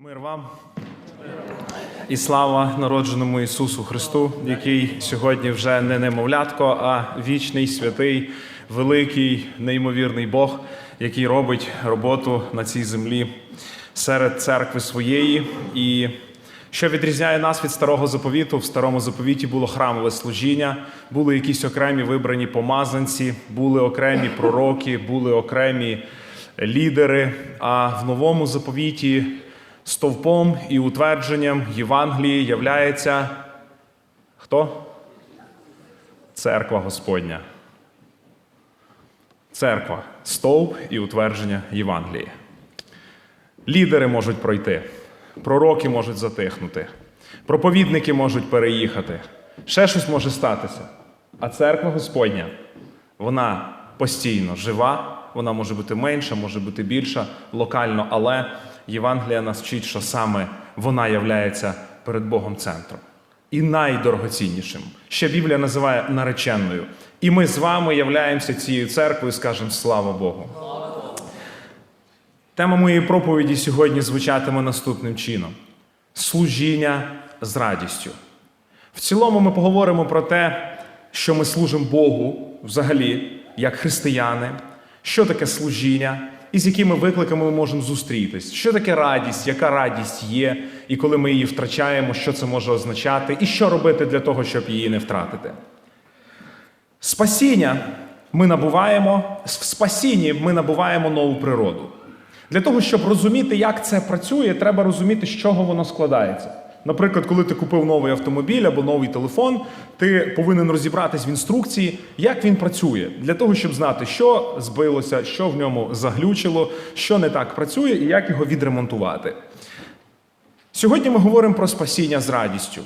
Мир вам і слава народженому Ісусу Христу, який сьогодні вже не немовлятко, а вічний, святий, великий, неймовірний Бог, який робить роботу на цій землі серед церкви своєї. І що відрізняє нас від старого заповіту, в старому заповіті було храмове служіння, були якісь окремі вибрані помазанці, були окремі пророки, були окремі лідери. А в новому заповіті стовпом і утвердженням Євангелії являється хто? Церква Господня. Церква, стовп і утвердження Євангелії. Лідери можуть пройти, пророки можуть затихнути, проповідники можуть переїхати, ще щось може статися. А церква Господня, вона постійно жива, вона може бути менша, може бути більша, локально, але Євангелія нас вчить, що саме вона являється перед Богом центром. І найдорогоціннішим. Ще Біблія називає нареченною. І ми з вами являємося цією церквою, скажемо слава Богу. Тема моєї проповіді сьогодні звучатиме наступним чином: служіння з радістю. В цілому ми поговоримо про те, що ми служимо Богу взагалі, як християни, що таке служіння і з якими викликами ми можемо зустрітись, що таке радість, яка радість є, і коли ми її втрачаємо, що це може означати, і що робити для того, щоб її не втратити. Спасіння ми набуваємо, в спасінні ми набуваємо нову природу. Для того, щоб розуміти, як це працює, треба розуміти, з чого воно складається. Наприклад, коли ти купив новий автомобіль або новий телефон, ти повинен розібратись в інструкції, як він працює, для того, щоб знати, що збилося, що в ньому заглючило, що не так працює і як його відремонтувати. Сьогодні ми говоримо про спасіння з радістю,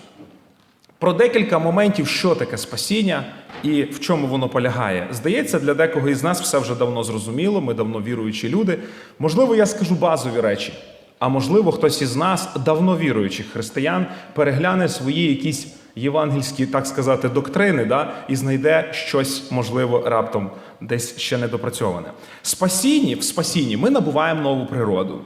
про декілька моментів, що таке спасіння і в чому воно полягає. Здається, для декого із нас все вже давно зрозуміло, ми давно віруючі люди. Можливо, я скажу базові речі. А можливо, хтось із нас, давно віруючих християн, перегляне свої якісь євангельські, так сказати, доктрини, да, і знайде щось, можливо, раптом десь ще недопрацьоване. Спасінні, в спасінні ми набуваємо нову природу.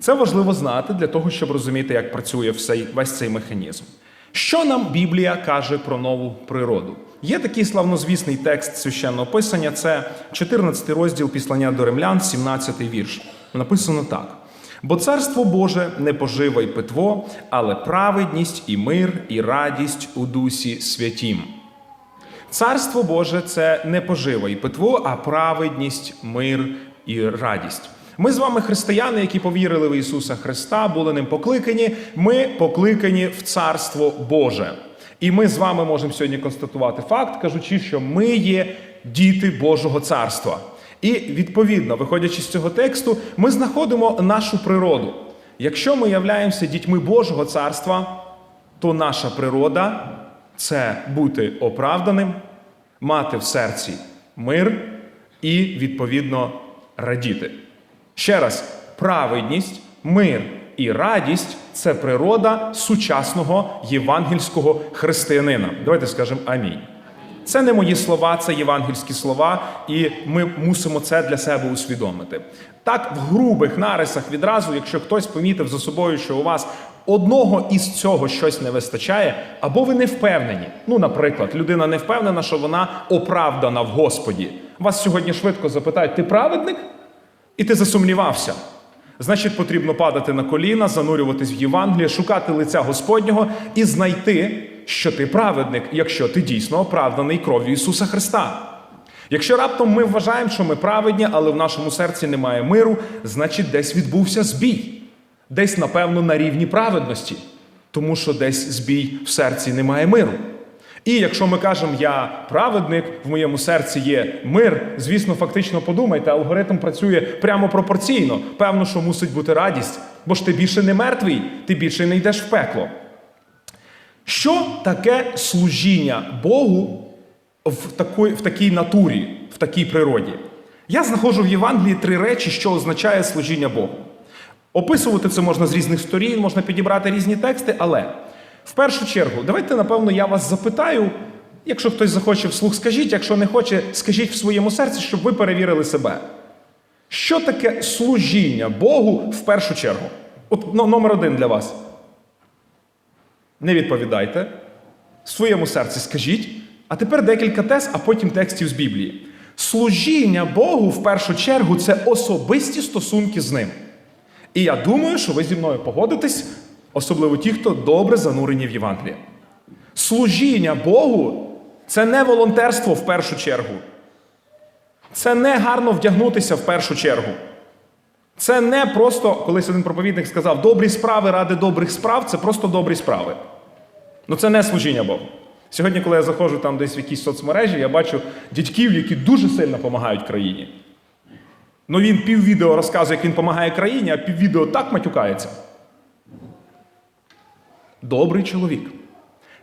Це важливо знати для того, щоб розуміти, як працює весь цей механізм. Що нам Біблія каже про нову природу? Є такий славнозвісний текст священного писання, це 14 розділ післання до римлян, 17 вірш. Написано так. Бо царство Боже не пожива й питво, але праведність і мир, і радість у дусі святім. Царство Боже це не пожива і питво, а праведність, мир і радість. Ми з вами християни, які повірили в Ісуса Христа, були ним покликані. Ми покликані в Царство Боже. І ми з вами можемо сьогодні констатувати факт, кажучи, що ми є діти Божого царства. І відповідно, виходячи з цього тексту, ми знаходимо нашу природу. Якщо ми являємося дітьми Божого царства, то наша природа це бути оправданим, мати в серці мир і, відповідно, радіти. Ще раз, праведність, мир і радість це природа сучасного євангельського християнина. Давайте скажемо амінь. Це не мої слова, це євангельські слова, і ми мусимо це для себе усвідомити. Так, в грубих нарисах відразу, якщо хтось помітив за собою, що у вас одного із цього щось не вистачає, або ви не впевнені. Ну, наприклад, людина не впевнена, що вона оправдана в Господі. Вас сьогодні швидко запитають: ти праведник? І ти засумнівався. Значить, потрібно падати на коліна, занурюватись в Євангеліє, шукати лиця Господнього і знайти, що ти праведник, якщо ти дійсно оправданий кров'ю Ісуса Христа. Якщо раптом ми вважаємо, що ми праведні, але в нашому серці немає миру, значить десь відбувся збій, десь, напевно, на рівні праведності, тому що десь збій в серці немає миру. І якщо ми кажемо, я праведник, в моєму серці є мир, звісно, фактично подумайте, алгоритм працює прямо пропорційно. Певно, що мусить бути радість, бо ж ти більше не мертвий, ти більше не йдеш в пекло. Що таке служіння Богу в такій, в такій натурі, в такій природі? Я знаходжу в Євангелії три речі, що означає служіння Богу. Описувати це можна з різних сторін, можна підібрати різні тексти, але в першу чергу, давайте, напевно, я вас запитаю. Якщо хтось захоче вслух, скажіть, якщо не хоче, скажіть в своєму серці, щоб ви перевірили себе. Що таке служіння Богу в першу чергу? От ну, номер один для вас. Не відповідайте. В своєму серці скажіть. А тепер декілька тез, а потім текстів з Біблії. Служіння Богу в першу чергу це особисті стосунки з ним. І я думаю, що ви зі мною погодитесь, особливо ті, хто добре занурені в Євангеліє. Служіння Богу це не волонтерство в першу чергу. Це не гарно вдягнутися в першу чергу. Це не просто, колись один проповідник сказав, добрі справи ради добрих справ це просто добрі справи. Ну це не служіння Богу. Сьогодні, коли я заходжу там десь в якісь соцмережі, я бачу дядьків, які дуже сильно допомагають країні. Ну він піввідео розказує, як він допомагає країні, а піввідео так матюкається. Добрий чоловік.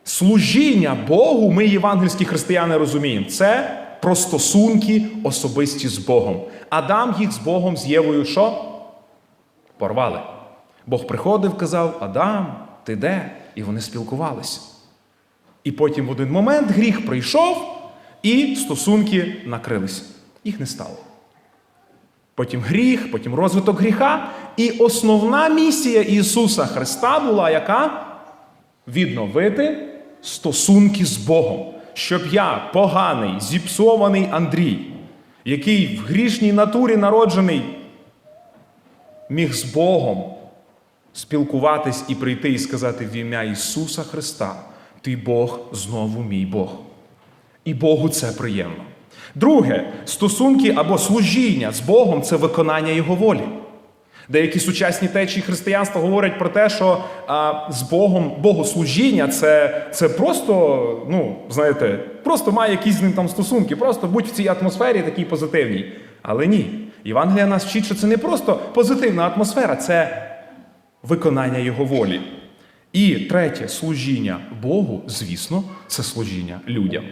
Служіння Богу, ми, євангельські християни, розуміємо, це про стосунки особисті з Богом. Адам їх з Богом з Євою що? Порвали. Бог приходив, казав: Адам, ти де? І вони спілкувалися. І потім в один момент гріх прийшов, і стосунки накрились. Їх не стало. Потім гріх, потім розвиток гріха. І основна місія Ісуса Христа була яка? Відновити стосунки з Богом. Щоб я, поганий, зіпсований Андрій, який в грішній натурі народжений, міг з Богом спілкуватись і прийти і сказати в ім'я Ісуса Христа, ти Бог знову мій Бог. І Богу це приємно. Друге, стосунки або служіння з Богом це виконання Його волі. Деякі сучасні течії християнства говорять про те, що а, з Богом богослужіння це, це просто, ну, знаєте, просто має якісь з ним там стосунки, просто будь в цій атмосфері такій позитивній. Але ні. Євангелія нас вчить, що це не просто позитивна атмосфера, це виконання Його волі. І третє служіння Богу, звісно, це служіння людям.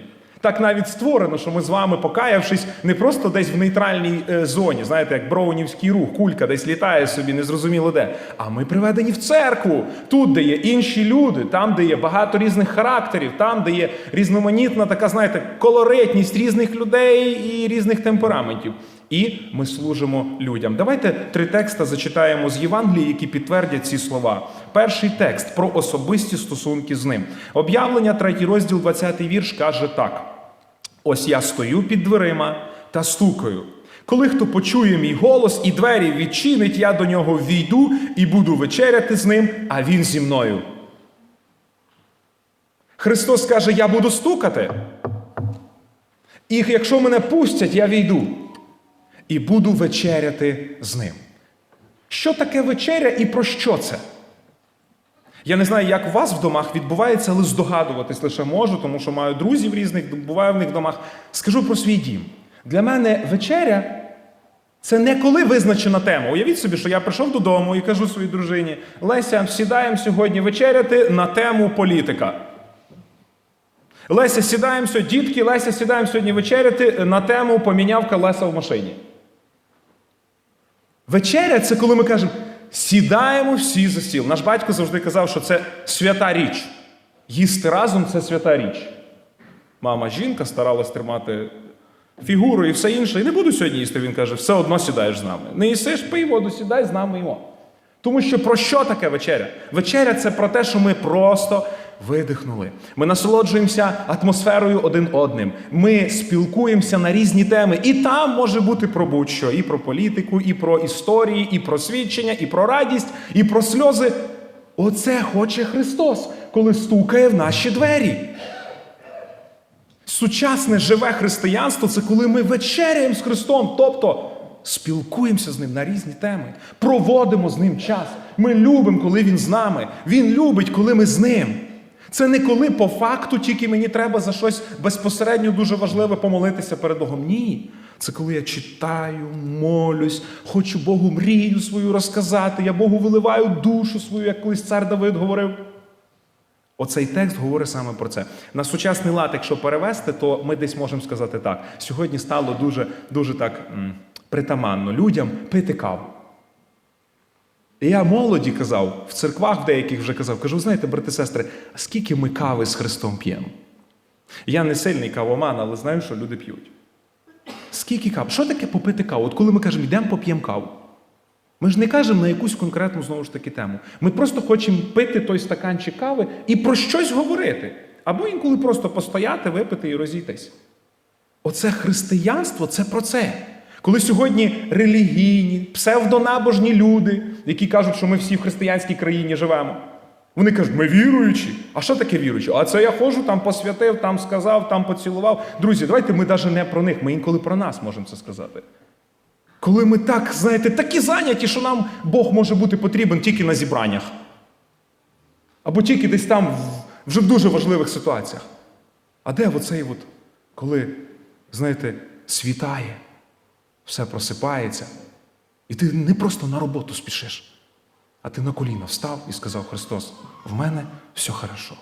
Так навіть створено, що ми з вами, покаявшись, не просто десь в нейтральній е, зоні, знаєте, як броунівський рух, кулька десь літає собі, незрозуміло де. А ми приведені в церкву, тут, де є інші люди, там, де є багато різних характерів, там, де є різноманітна така, знаєте, колоритність різних людей і різних темпераментів. І ми служимо людям. Давайте три текста зачитаємо з Євангелії, які підтвердять ці слова. Перший текст про особисті стосунки з ним. Об'явлення, третій розділ, 20 вірш каже так: ось я стою під дверима та стукаю. Коли хто почує мій голос і двері відчинить, я до нього війду і буду вечеряти з ним, а він зі мною. Христос каже: Я буду стукати. І якщо мене пустять, я війду і буду вечеряти з ним. Що таке вечеря і про що це? Я не знаю, як у вас в домах відбувається, але здогадуватись лише можу, тому що маю друзів різних, буваю в них в домах. Скажу про свій дім. Для мене вечеря це не коли визначена тема. Уявіть собі, що я прийшов додому і кажу своїй дружині: Леся, сідаємо сьогодні вечеряти на тему політика. Леся, сідаємо сьогодні, дітки, Леся, сідаємо сьогодні вечеряти на тему поміняв колеса в машині. Вечеря це коли ми кажемо, сідаємо всі за стіл. Наш батько завжди казав, що це свята річ. Їсти разом це свята річ. Мама жінка старалась тримати фігуру і все інше. І не буду сьогодні їсти. Він каже, все одно сідаєш з нами. Не їсиш, пий воду, сідай з нами їмо. Тому що про що таке вечеря? Вечеря це про те, що ми просто видихнули. Ми насолоджуємося атмосферою один одним. Ми спілкуємося на різні теми. І там може бути про будь-що. І про політику, і про історії, і про свідчення, і про радість, і про сльози. Оце хоче Христос, коли стукає в наші двері. Сучасне живе християнство це коли ми вечеряємо з Христом, тобто спілкуємося з ним на різні теми, проводимо з ним час. Ми любимо, коли він з нами. Він любить, коли ми з ним. Це не коли по факту тільки мені треба за щось безпосередньо дуже важливе помолитися перед Богом. Ні. Це коли я читаю, молюсь, хочу Богу мрію свою розказати, я Богу виливаю душу свою, як колись цар Давид говорив. Оцей текст говорить саме про це. На сучасний лад, якщо перевести, то ми десь можемо сказати так. Сьогодні стало дуже дуже так притаманно людям пити каву. Я молоді казав, в церквах в деяких вже казав, кажу, знаєте, брати сестри, а скільки ми кави з Христом п'ємо? Я не сильний кавоман, але знаю, що люди п'ють. Скільки кав? Що таке попити каву? От коли ми кажемо, йдемо поп'ємо каву. Ми ж не кажемо на якусь конкретну знову ж таки тему. Ми просто хочемо пити той стаканчик кави і про щось говорити. Або інколи просто постояти, випити і розійтись. Оце християнство це про це. Коли сьогодні релігійні, псевдонабожні люди, які кажуть, що ми всі в християнській країні живемо, вони кажуть, ми віруючі. А що таке віруючі? А це я ходжу, там посвятив, там сказав, там поцілував. Друзі, давайте ми навіть не про них, ми інколи про нас можемо це сказати. Коли ми так, знаєте, такі зайняті, що нам Бог може бути потрібен тільки на зібраннях. Або тільки десь там вже в дуже важливих ситуаціях. А де оцей, от, коли, знаєте, світає, все просипається, і ти не просто на роботу спішиш, а ти на коліна встав і сказав Христос: в мене все хорошо.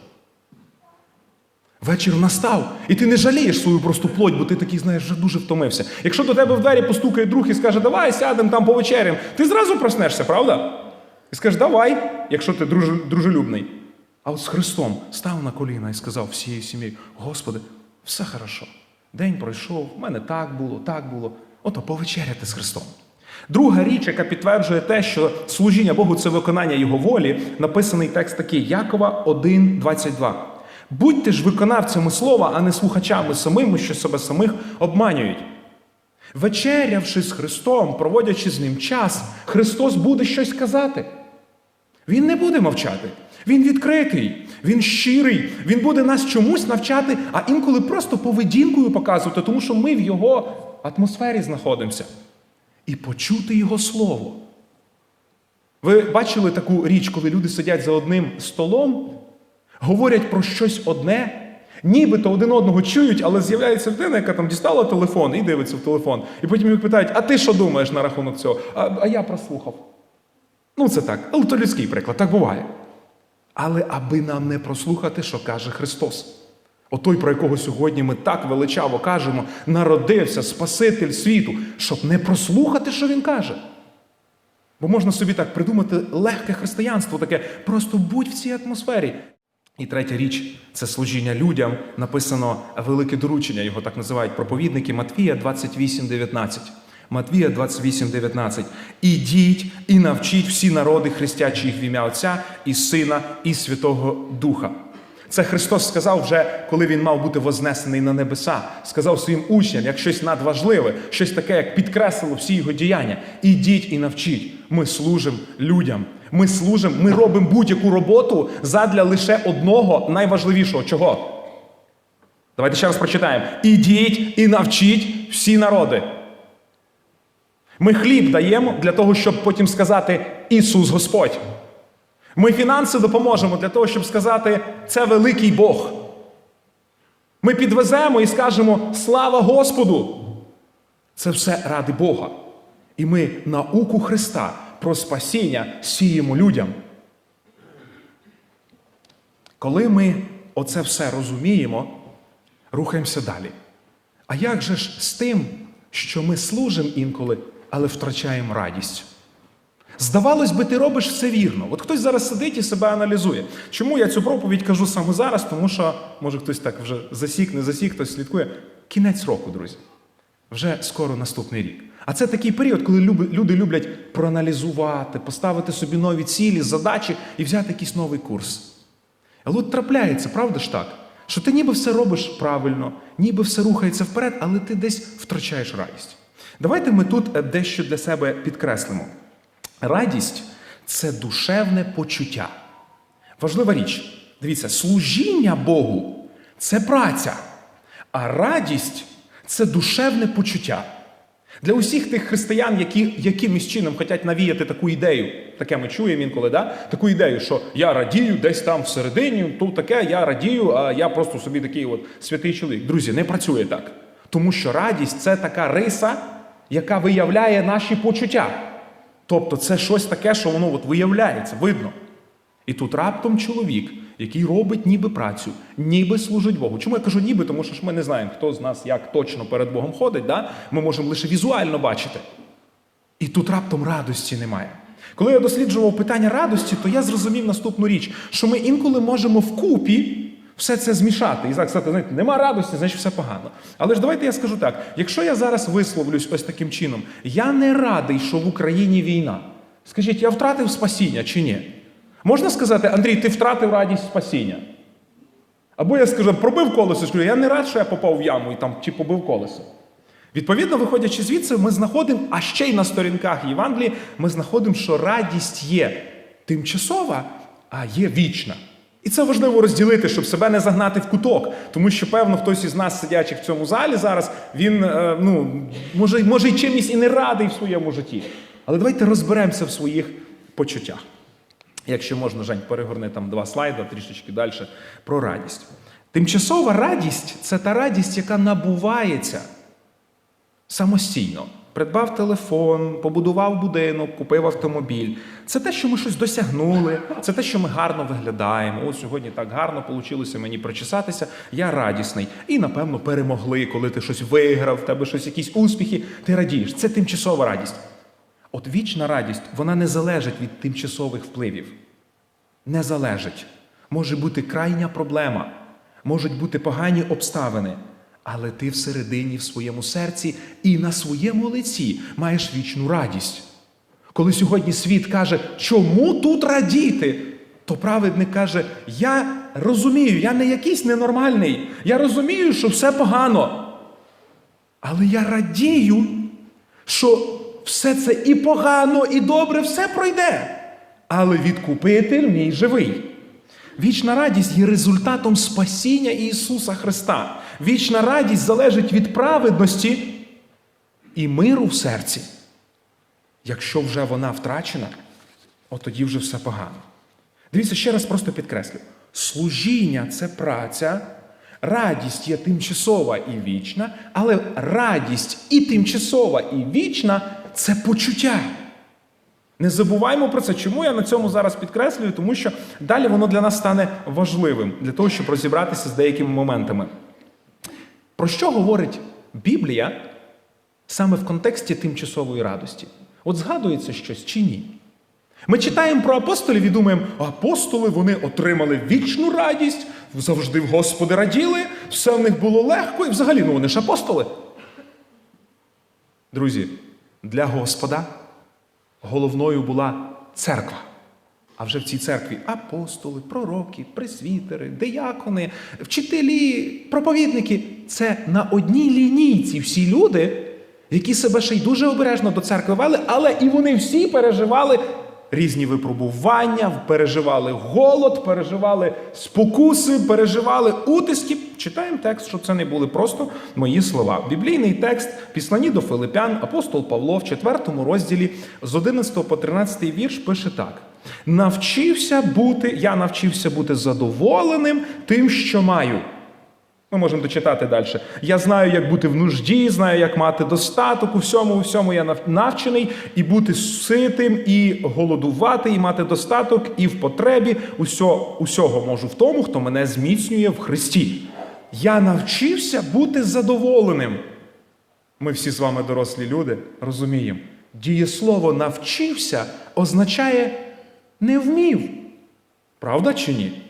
Вечір настав, і ти не жалієш свою просту плоть, бо ти такий, знаєш, вже дуже втомився. Якщо до тебе в двері постукає друг і скаже, давай сядемо там повечерям, ти зразу проснешся, правда? І скажеш, давай, якщо ти дружелюбний. А от з Христом став на коліна і сказав всією сім'єю: Господи, все хорошо. День пройшов, в мене так було, так було. Ото повечеряти з Христом. Друга річ, яка підтверджує те, що служіння Богу це виконання Його волі, написаний текст такий Якова 1,22. Будьте ж виконавцями слова, а не слухачами самими, що себе самих обманюють. Вечерявши з Христом, проводячи з ним час, Христос буде щось казати. Він не буде мовчати. Він відкритий, він щирий, він буде нас чомусь навчати, а інколи просто поведінкою показувати, тому що ми в його атмосфері знаходимося. І почути його слово. Ви бачили таку річ, коли люди сидять за одним столом, говорять про щось одне, нібито один одного чують, але з'являється людина, яка там дістала телефон і дивиться в телефон. І потім їх питають: а ти що думаєш на рахунок цього? А, а я прослухав. Ну, це так, але то людський приклад, так буває. Але аби нам не прослухати, що каже Христос. Отой, про якого сьогодні ми так величаво кажемо, народився Спаситель світу, щоб не прослухати, що він каже. Бо можна собі так придумати легке християнство, таке просто будь в цій атмосфері. І третя річ це служіння людям. Написано велике доручення, його так називають проповідники Матвія 28.19. Матвія 28.19. Ідіть і навчіть всі народи, хрестячи їх в ім'я Отця і Сина, і Святого Духа. Це Христос сказав вже, коли він мав бути вознесений на небеса. Сказав своїм учням, як щось надважливе, щось таке, як підкреслило всі його діяння. Ідіть і навчіть. Ми служимо людям. Ми служимо, ми робимо будь-яку роботу задля лише одного найважливішого. Чого? Давайте ще раз прочитаємо. Ідіть і навчіть всі народи. Ми хліб даємо для того, щоб потім сказати Ісус Господь. Ми фінанси допоможемо для того, щоб сказати, це великий Бог. Ми підвеземо і скажемо слава Господу. Це все ради Бога. І ми науку Христа про спасіння сіємо людям. Коли ми оце все розуміємо, рухаємося далі. А як же ж з тим, що ми служимо інколи, але втрачаємо радість? Здавалось би, ти робиш все вірно. От хтось зараз сидить і себе аналізує. Чому я цю проповідь кажу саме зараз? Тому що, може, хтось так вже засік, не засік, хтось слідкує. Кінець року, друзі. Вже скоро наступний рік. А це такий період, коли люди люблять проаналізувати, поставити собі нові цілі, задачі і взяти якийсь новий курс. Але от трапляється, правда ж так? Що ти ніби все робиш правильно, ніби все рухається вперед, але ти десь втрачаєш радість. Давайте ми тут е, дещо для себе підкреслимо. Радість це душевне почуття. Важлива річ. Дивіться, служіння Богу це праця, а радість це душевне почуття. Для усіх тих християн, які якимось чином хочуть навіяти таку ідею, таке ми чуємо інколи, да? таку ідею, що я радію десь там всередині, тут таке, я радію, а я просто собі такий от святий чоловік. Друзі, не працює так. Тому що радість це така риса, яка виявляє наші почуття. Тобто це щось таке, що воно от виявляється, видно. І тут раптом чоловік, який робить ніби працю, ніби служить Богу. Чому я кажу ніби? Тому що ж ми не знаємо, хто з нас як точно перед Богом ходить. Да? Ми можемо лише візуально бачити. І тут раптом радості немає. Коли я досліджував питання радості, то я зрозумів наступну річ, що ми інколи можемо вкупі все це змішати. І сказати, знаєте, нема радості, значить все погано. Але ж давайте я скажу так: якщо я зараз висловлюсь ось таким чином, я не радий, що в Україні війна. Скажіть, я втратив спасіння чи ні? Можна сказати, Андрій, ти втратив радість спасіння? Або я скажу, пробив колесо, скажу, я не рад, що я попав в яму і там чи побив колесо. Відповідно, виходячи звідси, ми знаходимо, а ще й на сторінках Євангелії, ми знаходимо, що радість є тимчасова, а є вічна. І це важливо розділити, щоб себе не загнати в куток. Тому що, певно, хтось із нас, сидячих в цьому залі зараз, він е, ну, може, може й чимось і не радий в своєму житті. Але давайте розберемося в своїх почуттях. Якщо можна, Жень, перегорни там два слайди трішечки далі про радість. Тимчасова радість це та радість, яка набувається самостійно. Придбав телефон, побудував будинок, купив автомобіль. Це те, що ми щось досягнули, це те, що ми гарно виглядаємо. Ось сьогодні так гарно вийшло мені прочесатися. Я радісний. І, напевно, перемогли, коли ти щось виграв, в тебе щось, якісь успіхи, ти радієш. Це тимчасова радість. От вічна радість, вона не залежить від тимчасових впливів. Не залежить. Може бути крайня проблема, можуть бути погані обставини, але ти всередині, в своєму серці і на своєму лиці маєш вічну радість. Коли сьогодні світ каже, чому тут радіти? То праведник каже: Я розумію, я не якийсь ненормальний, я розумію, що все погано. Але я радію, що все це і погано, і добре, все пройде. Але відкупитель мій живий. Вічна радість є результатом спасіння Ісуса Христа. Вічна радість залежить від праведності і миру в серці. Якщо вже вона втрачена, от тоді вже все погано. Дивіться, ще раз просто підкреслю: служіння це праця, радість є тимчасова і вічна, але радість і тимчасова, і вічна це почуття. Не забуваймо про це. Чому я на цьому зараз підкреслюю? Тому що далі воно для нас стане важливим для того, щоб розібратися з деякими моментами. Про що говорить Біблія саме в контексті тимчасової радості? От згадується щось чи ні? Ми читаємо про апостолів і думаємо, апостоли вони отримали вічну радість, завжди в Господи раділи, все в них було легко, і взагалі ну вони ж апостоли. Друзі, для Господа головною була церква. А вже в цій церкві апостоли, пророки, пресвітери, диякони, вчителі, проповідники це на одній лінійці всі люди, які себе ще й дуже обережно до церкви вели, але і вони всі переживали різні випробування, переживали голод, переживали спокуси, переживали утиски. Читаємо текст, що це не були просто мої слова. Біблійний текст післані до Филипян, апостол Павло в 4 розділі з 11 по 13 вірш пише так: навчився бути, я навчився бути задоволеним тим, що маю. Ми можемо дочитати далі. Я знаю, як бути в нужді, знаю, як мати достаток. У всьому, у всьому я навчений і бути ситим, і голодувати, і мати достаток, і в потребі. Усьо, усього можу в тому, хто мене зміцнює в Христі. Я навчився бути задоволеним. Ми всі з вами дорослі люди розуміємо. Дієслово навчився означає не вмів. Правда чи ні?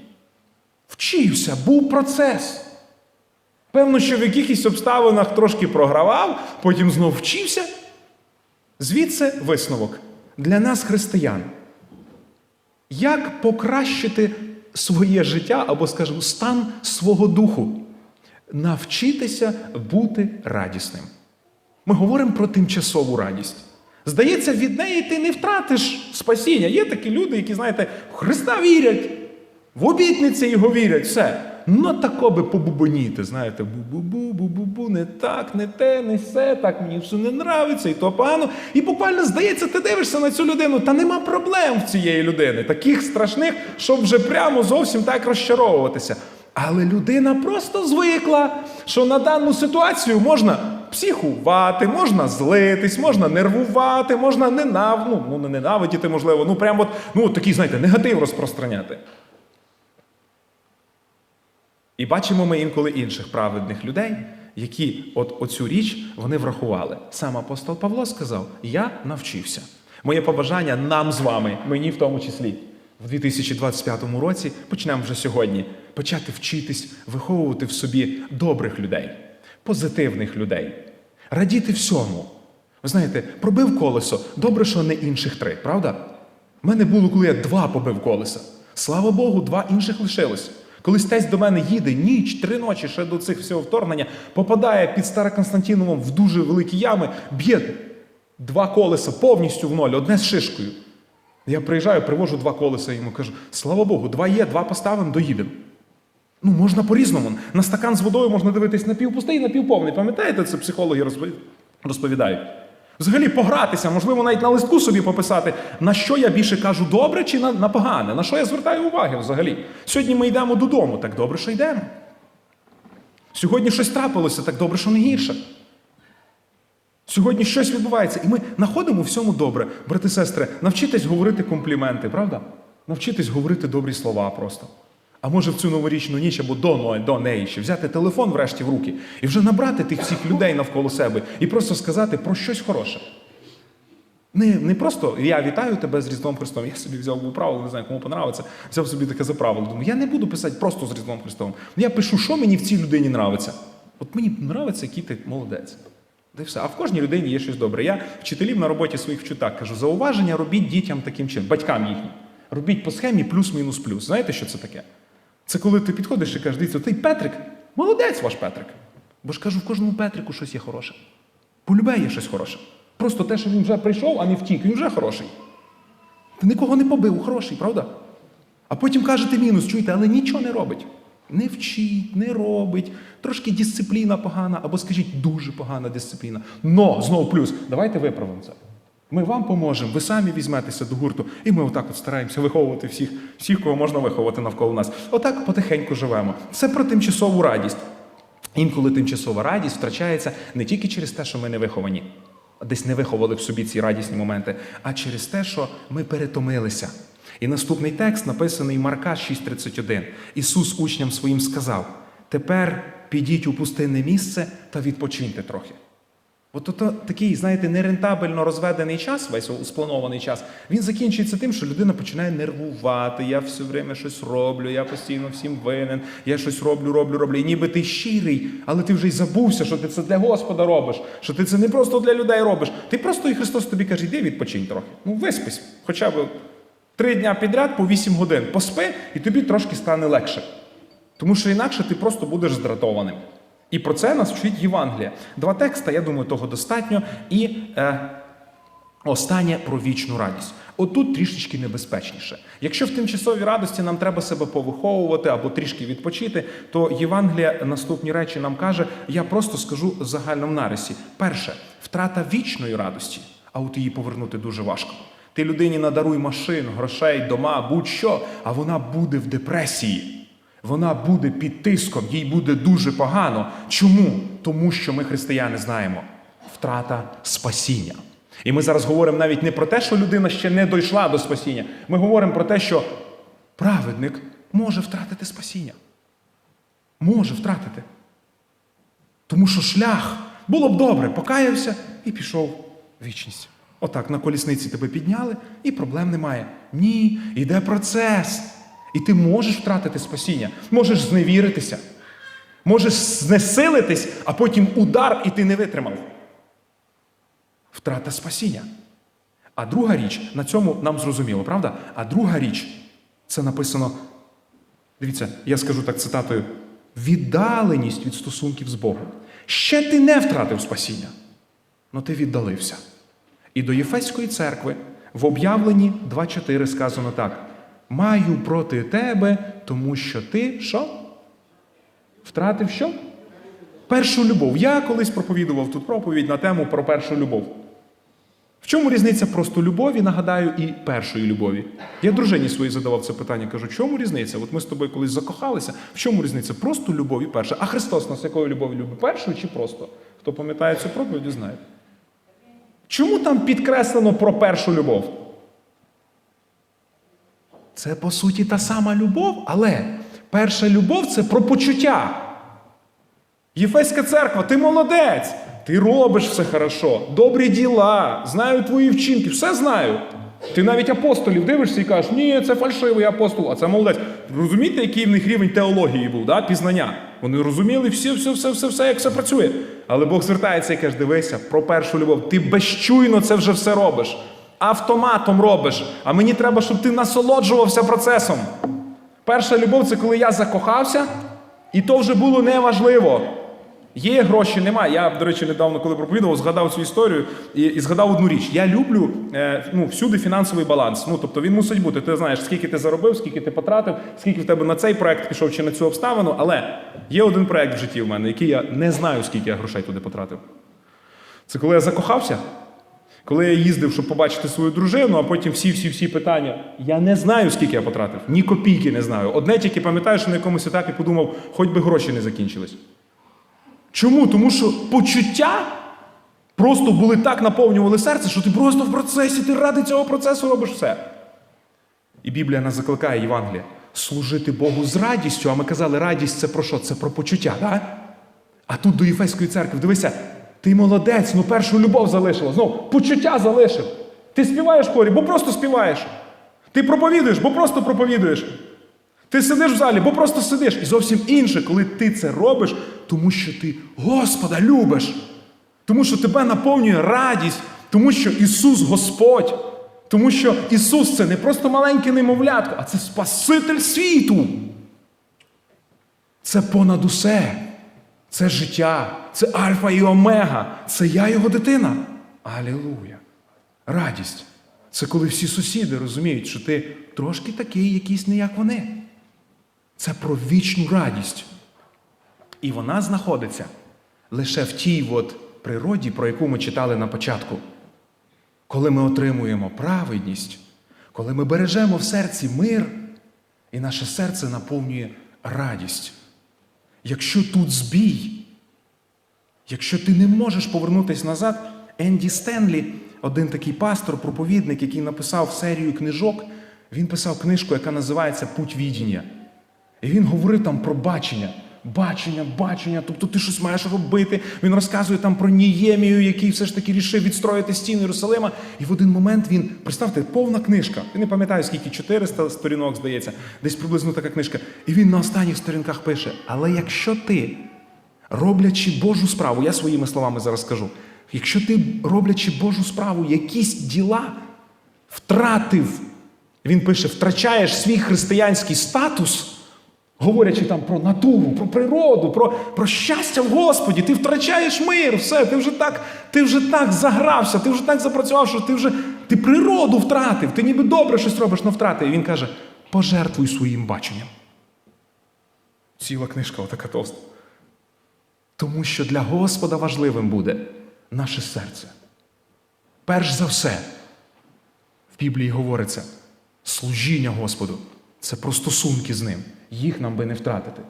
Вчився, був процес. Певно, що в якихось обставинах трошки програвав, потім знов вчився. Звідси висновок для нас, християн. Як покращити своє життя або, скажімо, стан свого духу? Навчитися бути радісним. Ми говоримо про тимчасову радість. Здається, від неї ти не втратиш спасіння. Є такі люди, які, знаєте, в Христа вірять, в обітниці його вірять, все. Ну тако би побубоніти, знаєте, бу-бу-бу, бу-бу-бу, не так, не те, не все, так мені все не нравиться, і то погано. І буквально здається, ти дивишся на цю людину, та нема проблем в цієї людини, таких страшних, щоб вже прямо зовсім так розчаровуватися. Але людина просто звикла, що на дану ситуацію можна психувати, можна злитись, можна нервувати, можна ненав... ну, ну, не ненавидіти, можливо, ну прямо от, ну, такий, знаєте, негатив розпространяти. І бачимо ми інколи інших праведних людей, які от оцю річ вони врахували. Сам апостол Павло сказав: Я навчився. Моє побажання нам з вами, мені в тому числі, в 2025 році почнемо вже сьогодні почати вчитись виховувати в собі добрих людей, позитивних людей, радіти всьому. Ви знаєте, пробив колесо, добре, що не інших три, правда? У мене було, коли я два побив колеса. Слава Богу, два інших лишилось. Колись тесть до мене їде ніч, три ночі ще до цих всього вторгнення, попадає під Староконстантиновом в дуже великі ями, б'є два колеса повністю в ноль, одне з шишкою. Я приїжджаю, привожу два колеса йому кажу: слава Богу, два є, два поставимо, доїдемо. Ну, можна по-різному. На стакан з водою можна дивитись напівпустий, напівповний. Пам'ятаєте, це психологи розповідають. Взагалі погратися, можливо, навіть на листку собі пописати, на що я більше кажу добре чи на, на погане, на що я звертаю уваги взагалі. Сьогодні ми йдемо додому, так добре, що йдемо. Сьогодні щось трапилося, так добре, що не гірше. Сьогодні щось відбувається, і ми знаходимо всьому добре. Брати сестри, навчитесь говорити компліменти, правда? Навчитесь говорити добрі слова просто. А може в цю новорічну ніч або до, до неї ще взяти телефон врешті в руки і вже набрати тих всіх людей навколо себе і просто сказати про щось хороше. Не, не просто я вітаю тебе з Різдвом Христом. Я собі взяв був правило, не знаю, кому понравиться. Взяв собі таке за правило. Думаю, я не буду писати просто з Різдвом Христом. Я пишу, що мені в цій людині нравиться. От мені нравиться, який ти молодець. Де все. А в кожній людині є щось добре. Я вчителів на роботі своїх вчу так, кажу, зауваження робіть дітям таким чином, батькам їхнім. Робіть по схемі плюс-мінус плюс. Знаєте, що це таке? Це коли ти підходиш і кажеш, дивіться, той Петрик, молодець ваш Петрик. Бо ж кажу, в кожному Петрику щось є хороше. Полюбе є щось хороше. Просто те, що він вже прийшов, а не втік, він вже хороший. Ти нікого не побив, хороший, правда? А потім кажете мінус, чуєте, але нічого не робить. Не вчить, не робить, трошки дисципліна погана, або скажіть, дуже погана дисципліна. Но, знову плюс, давайте виправимо це. Ми вам поможемо, ви самі візьметеся до гурту, і ми отак от стараємося виховувати всіх, всіх, кого можна виховати навколо нас. Отак потихеньку живемо. Це про тимчасову радість. Інколи тимчасова радість втрачається не тільки через те, що ми не виховані, десь не виховали в собі ці радісні моменти, а через те, що ми перетомилися. І наступний текст написаний Марка 6:31. Ісус учням своїм сказав: тепер підіть у пустинне місце та відпочиньте трохи. От ото такий, знаєте, нерентабельно розведений час, весь спланований час, він закінчується тим, що людина починає нервувати. Я все время щось роблю, я постійно всім винен, я щось роблю, роблю, роблю. І ніби ти щирий, але ти вже й забувся, що ти це для Господа робиш, що ти це не просто для людей робиш. Ти просто і Христос тобі каже, йди відпочинь трохи. Ну, виспись, хоча б три дня підряд по вісім годин. Поспи, і тобі трошки стане легше. Тому що інакше ти просто будеш здратованим. І про це нас вчить Євангелія. Два текста, я думаю, того достатньо. І е, останнє про вічну радість. Отут трішечки небезпечніше. Якщо в тимчасовій радості нам треба себе повиховувати або трішки відпочити, то Євангелія наступні речі нам каже: я просто скажу в загальному нарисі. Перше, втрата вічної радості, а от її повернути дуже важко. Ти людині надаруй машин, грошей, дома, будь-що, а вона буде в депресії. Вона буде під тиском, їй буде дуже погано. Чому? Тому що ми, християни, знаємо втрата спасіння. І ми зараз говоримо навіть не про те, що людина ще не дійшла до спасіння. Ми говоримо про те, що праведник може втратити спасіння. Може втратити. Тому що шлях було б добре, покаявся і пішов в вічність. Отак на колісниці тебе підняли, і проблем немає. Ні, йде процес. І ти можеш втратити спасіння, можеш зневіритися, можеш знесилитись, а потім удар, і ти не витримав. Втрата спасіння. А друга річ, на цьому нам зрозуміло, правда? А друга річ, це написано, дивіться, я скажу так цитатою: віддаленість від стосунків з Богом. Ще ти не втратив спасіння, але ти віддалився. І до Єфеської церкви в об'явленні 2.4 сказано так: маю проти тебе, тому що ти що? Втратив що? Першу любов. Я колись проповідував тут проповідь на тему про першу любов. В чому різниця просто любові, нагадаю, і першої любові? Я дружині своїй задавав це питання, кажу, в чому різниця? От ми з тобою колись закохалися. В чому різниця? Просто любов і перша. А Христос нас якою любов'ю любить? Першою чи просто? Хто пам'ятає цю проповідь, знає. Чому там підкреслено про першу любов? Це по суті та сама любов, але перша любов це про почуття. Єфеська церква, ти молодець, ти робиш все хорошо, добрі діла, знаю твої вчинки, все знаю. Ти навіть апостолів дивишся і кажеш, ні, це фальшивий апостол, а це молодець. Розумієте, який в них рівень теології був, да? пізнання? Вони розуміли все, все, все, все, все, як все працює. Але Бог звертається і каже: дивися, про першу любов. Ти безчуйно це вже все робиш. Автоматом робиш. А мені треба, щоб ти насолоджувався процесом. Перша любов це коли я закохався, і то вже було неважливо. Є гроші, немає. Я, до речі, недавно, коли проповідував, згадав цю історію і, і згадав одну річ. Я люблю е, ну, всюди фінансовий баланс. Ну, тобто він мусить бути. Ти знаєш, скільки ти заробив, скільки ти потратив, скільки в тебе на цей проект пішов чи на цю обставину. Але є один проект в житті в мене, який я не знаю, скільки я грошей туди потратив. Це коли я закохався, коли я їздив, щоб побачити свою дружину, а потім всі-всі-всі питання. Я не знаю, скільки я потратив, ні копійки не знаю. Одне тільки пам'ятаю, що на якомусь етапі подумав, хоч би гроші не закінчились. Чому? Тому що почуття просто були так наповнювали серце, що ти просто в процесі, ти ради цього процесу робиш все. І Біблія нас закликає Євангелія служити Богу з радістю, а ми казали, радість це про що? Це про почуття, да? А тут до Єфеської церкви, дивися, ти молодець, ну першу любов залишила, знову почуття залишив. Ти співаєш в хорі, бо просто співаєш. Ти проповідуєш, бо просто проповідуєш. Ти сидиш в залі, бо просто сидиш. І зовсім інше, коли ти це робиш, тому що ти Господа любиш. Тому що тебе наповнює радість, тому що Ісус Господь. Тому що Ісус це не просто маленьке немовлятко, а це Спаситель світу. Це понад усе. Це життя, це Альфа і Омега. Це я його дитина. Алілуя. Радість. Це коли всі сусіди розуміють, що ти трошки такий, якийсь не як вони. Це про вічну радість. І вона знаходиться лише в тій от природі, про яку ми читали на початку. Коли ми отримуємо праведність, коли ми бережемо в серці мир, і наше серце наповнює радість. Якщо тут збій, якщо ти не можеш повернутися назад, Енді Стенлі, один такий пастор, проповідник, який написав серію книжок, він писав книжку, яка називається Путь відіння. І він говорив там про бачення. Бачення, бачення, тобто ти щось маєш робити. Він розказує там про Ніємію, який все ж таки рішив відстроїти стіни Єрусалима. І в один момент він, представте, повна книжка. Я не пам'ятаю, скільки 400 сторінок, здається, десь приблизно така книжка. І він на останніх сторінках пише: Але якщо ти, роблячи Божу справу, я своїми словами зараз скажу, якщо ти, роблячи Божу справу, якісь діла втратив, він пише, втрачаєш свій християнський статус. Говорячи там про натуру, про природу, про, про щастя в Господі, ти втрачаєш мир, все, ти вже так, ти вже так загрався, ти вже так запрацював, що ти вже ти природу втратив, ти ніби добре щось робиш, але втратив. І він каже: пожертвуй своїм баченням. Ціла книжка отака товста. Тому що для Господа важливим буде наше серце. Перш за все, в Біблії говориться, служіння Господу це про стосунки з ним. Їх нам би не втратити.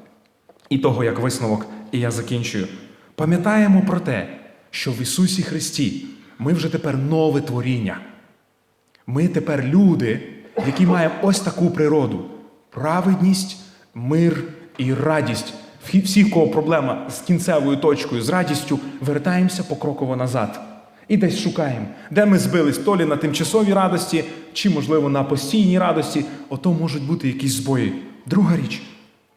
І того, як висновок, і я закінчую. Пам'ятаємо про те, що в Ісусі Христі ми вже тепер нове творіння. Ми тепер люди, які маємо ось таку природу: праведність, мир і радість. Всі- Всіх, кого проблема з кінцевою точкою, з радістю, вертаємося покроково назад. І десь шукаємо, де ми збились то лі на тимчасовій радості, чи, можливо, на постійній радості, ото можуть бути якісь збої. Друга річ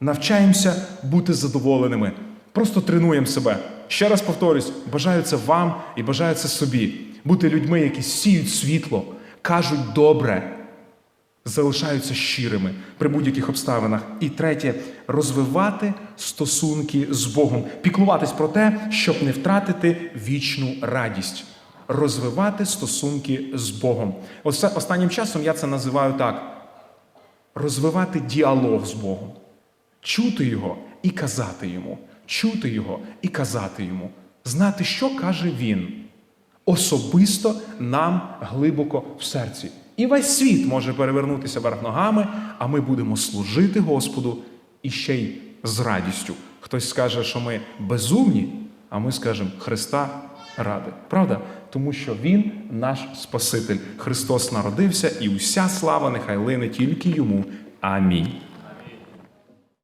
навчаємося бути задоволеними. Просто тренуємо себе. Ще раз повторюсь, бажаю це вам і бажаю це собі. Бути людьми, які сіють світло, кажуть добре, залишаються щирими при будь-яких обставинах. І третє розвивати стосунки з Богом, піклуватись про те, щоб не втратити вічну радість. Розвивати стосунки з Богом. Останнім часом я це називаю так: розвивати діалог з Богом, чути Його і казати йому, чути Його і казати йому, знати, що каже Він особисто нам глибоко в серці. І весь світ може перевернутися вверх ногами, а ми будемо служити Господу і ще й з радістю. Хтось скаже, що ми безумні, а ми скажемо Христа ради. Правда? Тому що Він наш Спаситель. Христос народився, і уся слава нехай лине тільки йому. Амінь.